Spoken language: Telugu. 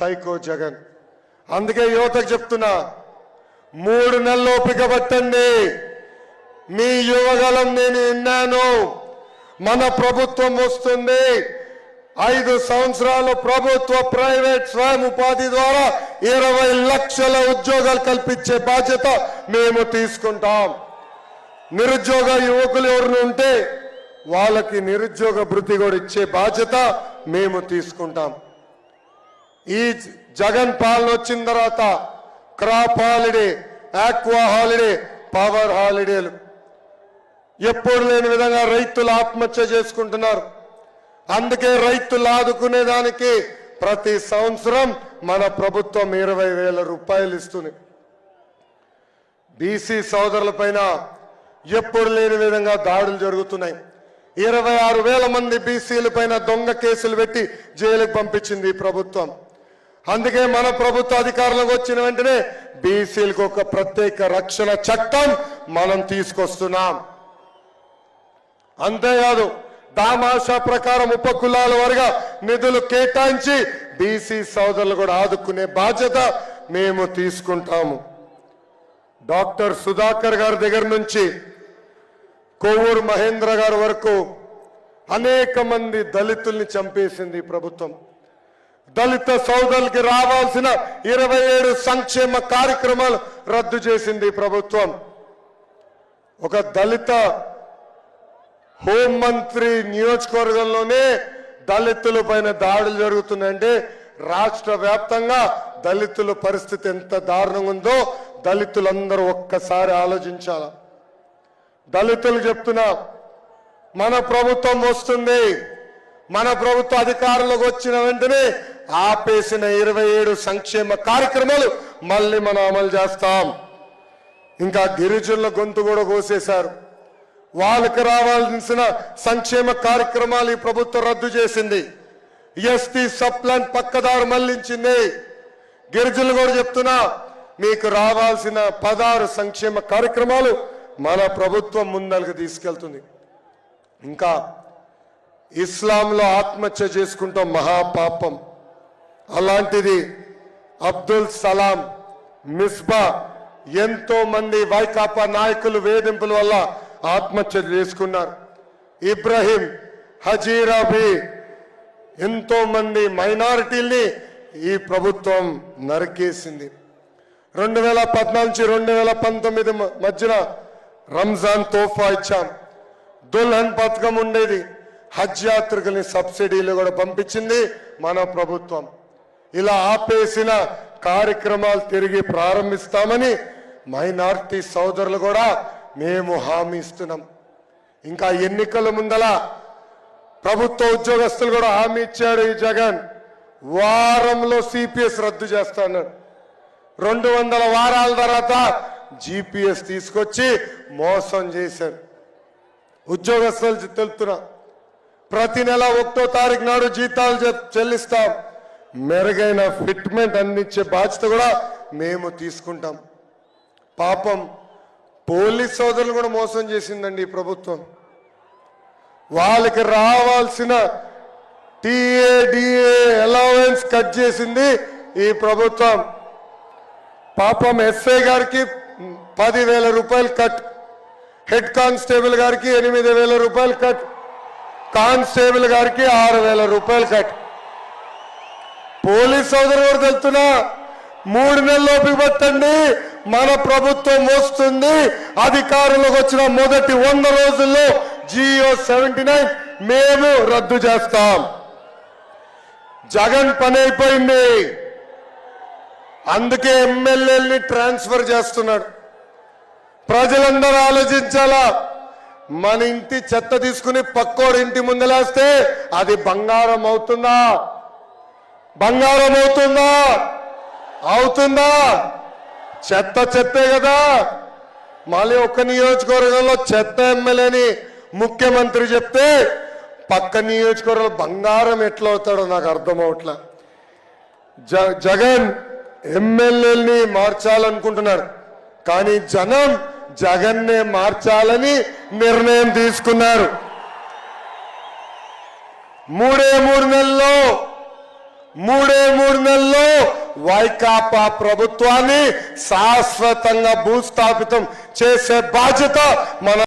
సైకో జగన్. అందుకే యువతకు చెప్తున్నా మూడు నెలలు ఓపిక పట్టండి. మీ యువగలం నేను విన్నాను. మన ప్రభుత్వం వస్తుంది. ఐదు సంవత్సరాలు ప్రభుత్వ ప్రైవేట్ స్వయం ఉపాధి ద్వారా ఇరవై లక్షల ఉద్యోగాలు కల్పించే బాధ్యత మేము తీసుకుంటాం. నిరుద్యోగ యువకులు ఎవరిని ఉంటే వాళ్ళకి నిరుద్యోగ వృత్తి కూడా ఇచ్చే బాధ్యత మేము తీసుకుంటాం. ఈ జగన్ పాలన వచ్చిన తర్వాత crop holiday aqua holiday power హాలిడేలు. ఎప్పుడు లేని విధంగా రైతులు ఆత్మహత్య చేసుకుంటున్నారు. అందుకే రైతులు ఆదుకునే దానికి ప్రతి సంవత్సరం మన ప్రభుత్వం ఇరవై వేల రూపాయలు ఇస్తుంది. బీసీ సోదరులపైన ఎప్పుడు లేని విధంగా దాడులు జరుగుతున్నాయి. ఇరవై ఆరు వేల మంది బీసీల పైన దొంగ కేసులు పెట్టి జైలుకు పంపించింది ప్రభుత్వం. అందుకే మన ప్రభుత్వ అధికారంలోకి వచ్చిన వెంటనే బీసీలకు ఒక ప్రత్యేక రక్షణ చట్టం మనం తీసుకొస్తున్నాం. అంతేకాదు దామాషా ప్రకారం ఉపకులాల వరగా నిధులు కేటాయించి బీసీ సోదరులు కూడా ఆదుకునే బాధ్యత మేము తీసుకుంటాము. డాక్టర్ సుధాకర్ గారి దగ్గర నుంచి కొవ్వూరు మహేంద్ర గారి వరకు అనేక మంది దళితుల్ని చంపేసింది ప్రభుత్వం. దళిత సోదరులకి రావాల్సిన ఇరవై ఏడు సంక్షేమ కార్యక్రమాలు రద్దు చేసింది ప్రభుత్వం. ఒక దళిత హోంమంత్రి నియోజకవర్గంలోనే దళితుల పైన దాడులు జరుగుతున్నాయంటే రాష్ట్ర వ్యాప్తంగా దళితుల పరిస్థితి ఎంత దారుణంగా ఉందో దళితులందరూ ఒక్కసారి ఆలోచించాల? దళితులు చెప్తున్నా మన ప్రభుత్వం వస్తుంది మన ప్రభుత్వ అధికారంలోకి వచ్చిన వెంటనే ఆపేసిన ఇరవై ఏడు సంక్షేమ కార్యక్రమాలు మళ్ళీ మనం అమలు చేస్తాం. ఇంకా గిరిజనుల గొంతు కూడా కోసేశారు. వాళ్ళకి రావాల్సిన సంక్షేమ కార్యక్రమాలు ఈ ప్రభుత్వం రద్దు చేసింది. ఎస్టీ సప్లాన్ పక్కదారు మళ్ళించింది. గిరిజనులు కూడా చెప్తున్నా మీకు రావాల్సిన పదహారు సంక్షేమ కార్యక్రమాలు మన ప్రభుత్వం ముందరకు తీసుకెళ్తుంది. ఇంకా ఇస్లాంలో ఆత్మహత్య చేసుకుంటాం మహాపాపం. అలాంటిది అబ్దుల్ సలాం మిస్బా ఎంతో మంది వైకాపా నాయకులు వేధింపుల వల్ల ఆత్మహత్యలు చేసుకున్నారు. ఇబ్రహీం హజీరాబీ ఎంతో మంది మైనారిటీల్ని ఈ ప్రభుత్వం నరికేసింది. రెండు వేల పద్నాలుగు రెండు వేల పంతొమ్మిది మధ్యన రంజాన్ తోఫా ఇచ్చాం. దుల్హన్ పథకం ఉండేది. హజ్ యాత్రికుల్ని సబ్సిడీలు కూడా పంపించింది మన ప్రభుత్వం. ఇలా ఆపేసిన కార్యక్రమాలు తిరిగి ప్రారంభిస్తామని మైనార్టీ సోదరులు కూడా మేము హామీ ఇస్తున్నాం. ఇంకా ఎన్నికల ముందల ప్రభుత్వ ఉద్యోగస్తులు కూడా హామీ ఇచ్చాడు ఈ జగన్. వారంలో సిపిఎస్ రద్దు చేస్తాను. రెండు వందల వారాల తర్వాత జిపిఎస్ తీసుకొచ్చి మోసం చేశారు. ఉద్యోగస్తులు తెలుపుతున్నా. ప్రతి నెల ఒకటో తారీఖు నాడు జీతాలు చెల్లిస్తాం. మెరుగైన ఫిట్మెంట్ అందించే బాధ్యత కూడా మేము తీసుకుంటాం. పాపం పోలీస్ సోదరులు కూడా మోసం చేసిందండి ఈ ప్రభుత్వం. వాళ్ళకి రావాల్సిన టీఏడిఏ అలవెన్స్ కట్ చేసింది ఈ ప్రభుత్వం. పాపం ఎస్ఐ గారికి పదివేల రూపాయలు కట్. హెడ్ కానిస్టేబుల్ గారికి ఎనిమిది వేల రూపాయలు కట్. కానిస్టేబుల్ గారికి ఆరు వేల రూపాయలు కట్. పోలీస్ సోదరు కూడా తెలుతున్నా మూడు నెలలు పట్టండి. మన ప్రభుత్వం వస్తుంది. అధికారంలోకి వచ్చిన మొదటి వంద రోజుల్లో జియో సెవెంటీ నైన్ మేము రద్దు చేస్తాం. జగన్ పని అయిపోయింది. అందుకే ఎమ్మెల్యేల్ని ట్రాన్స్ఫర్ చేస్తున్నాడు. ప్రజలందరూ ఆలోచించాలా? మన ఇంటి చెత్త తీసుకుని పక్కోడి ఇంటి ముందలేస్తే అది బంగారం అవుతుందా? బంగారం అవుతుందా? అవుతుందా? చెత్త చెత్తే కదా. మళ్ళీ ఒక్క నియోజకవర్గంలో చెత్త ఎమ్మెల్యేని ముఖ్యమంత్రి చెప్తే పక్క నియోజకవర్గంలో బంగారం ఎట్లా అవుతాడో నాకు అర్థం అవట్లా. జ- జగన్ ఎమ్మెల్యేని మార్చాలనుకుంటున్నారు కానీ జనం జగన్నే మార్చాలని నిర్ణయం తీసుకున్నారు. మూడే మూడు నెలల్లో మూడే మూడు నెలల్లో వైకాపా ప్రభుత్వాన్ని శాశ్వతంగా భూస్థాపితం చేసే బాధ్యత మన